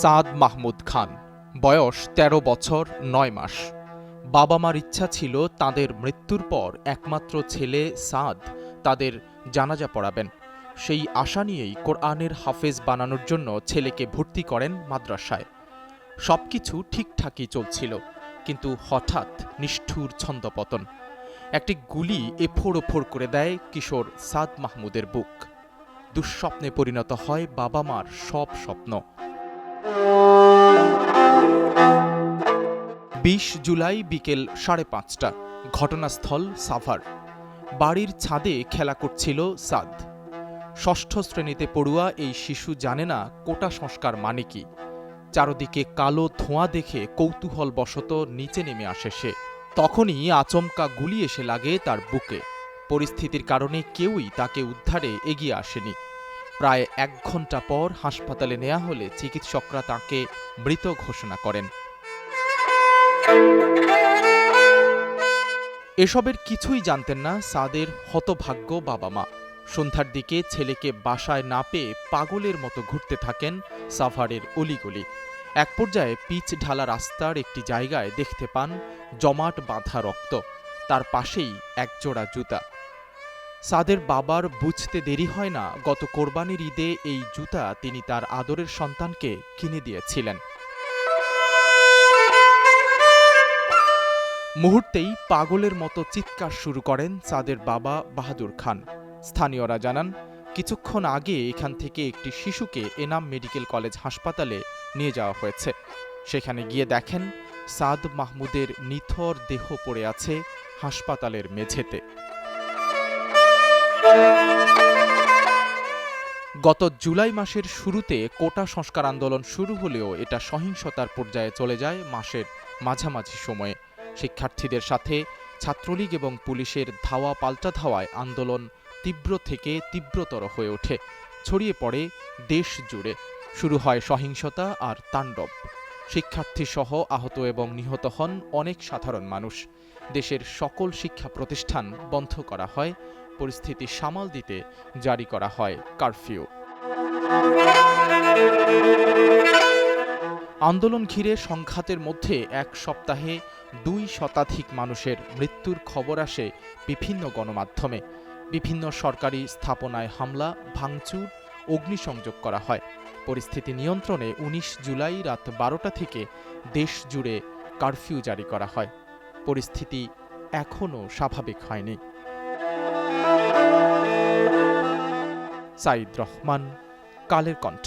সাদ মাহমুদ খান। বয়স ১৩ বছর, নয় মাস। বাবা মার ইচ্ছা ছিল তাদের মৃত্যুর পর একমাত্র ছেলে সাদ তাদের জানাজা পড়াবেন। সেই আশা নিয়েই কোরআনের হাফেজ বানানোর জন্য ছেলেকে ভর্তি করেন মাদ্রাসায়। সবকিছু ঠিকঠাকই চলছিল, কিন্তু হঠাৎ নিষ্ঠুর ছন্দপতন। একটি গুলি এফোড় ওফোড় করে দেয় কিশোর সাদ মাহমুদের বুক। দুঃস্বপ্নে পরিণত হয় বাবা মার সব স্বপ্ন। বিশ জুলাই বিকেল সাড়ে পাঁচটা। ঘটনাস্থল সাভার। বাড়ির ছাদে খেলা করছিল সাদ। ষষ্ঠ শ্রেণীতে পড়ুয়া এই শিশু জানে না কোটা সংস্কার মানে কি। চারদিকে কালো ধোঁয়া দেখে কৌতূহল বশত নিচে নেমে আসে সে। তখনই আচমকা গুলি এসে লাগে তার বুকে। পরিস্থিতির কারণে কেউই তাকে উদ্ধারে এগিয়ে আসেনি। প্রায় এক ঘণ্টা পর হাসপাতালে নেওয়া হলে চিকিৎসকরা তাকে মৃত ঘোষণা করেন। এসবের কিছুই জানতেন না সাদের হতভাগ্য বাবা মা। সন্ধ্যার দিকে ছেলেকে বাসায় না পেয়ে পাগলের মতো ঘুরতে থাকেন সাভারের অলিগলি। এক পর্যায়ে পিচ ঢালা রাস্তার একটি জায়গায় দেখতে পান জমাট বাঁধা রক্ত। তার পাশেই একজোড়া জুতা। সাদের বাবার বুঝতে দেরি হয় না, গত কোরবানির ঈদে এই জুতা তিনি তার আদরের সন্তানকে কিনে দিয়েছিলেন। মুহূর্তেই পাগলের মতো চিৎকার শুরু করেন সাদের বাবা বাহাদুর খান। স্থানীয়রা জানান, কিছুক্ষণ আগে এখান থেকে একটি শিশুকে এনাম মেডিকেল কলেজ হাসপাতালে নিয়ে যাওয়া হয়েছে। সেখানে গিয়ে দেখেন, সাদ মাহমুদের নিথর দেহ পড়ে আছে হাসপাতালের মেঝেতে। গত জুলাই মাসের শুরুতে কোটা সংস্কার আন্দোলন শুরু হলেও এটা সহিংসতার পর্যায়ে চলে যায় মাসের মাঝামাঝি সময়ে। শিক্ষার্থীদের সাথে ছাত্রলীগ এবং পুলিশের ধাওয়া পাল্টা ধাওয়ায় আন্দোলন তীব্র থেকে তীব্রতর হয়ে ওঠে। ছড়িয়ে পড়ে দেশ জুড়ে। শুরু হয় সহিংসতা আর তাণ্ডব। শিক্ষার্থী সহ আহত এবং নিহত হন অনেক সাধারণ মানুষ। দেশের সকল শিক্ষা প্রতিষ্ঠান বন্ধ করা হয় পরিস্থিতি সামাল দিতে জারি করা হয়, কারফিউ। আন্দোলন ঘিরে সংঘাতের মধ্যে এক সপ্তাহে দুই শতাধিক মানুষের মৃত্যুর খবর আসে বিভিন্ন গণমাধ্যমে। বিভিন্ন সরকারি স্থাপনায় হামলা, ভাঙচুর, অগ্নিসংযোগ করা হয়। পরিস্থিতি নিয়ন্ত্রণে ১৯ জুলাই রাত বারোটা থেকে দেশ জুড়ে কারফিউ জারি করা হয়। পরিস্থিতি এখনও স্বাভাবিক হয়নি। সাইদ রহমান কালের কণ্ঠ।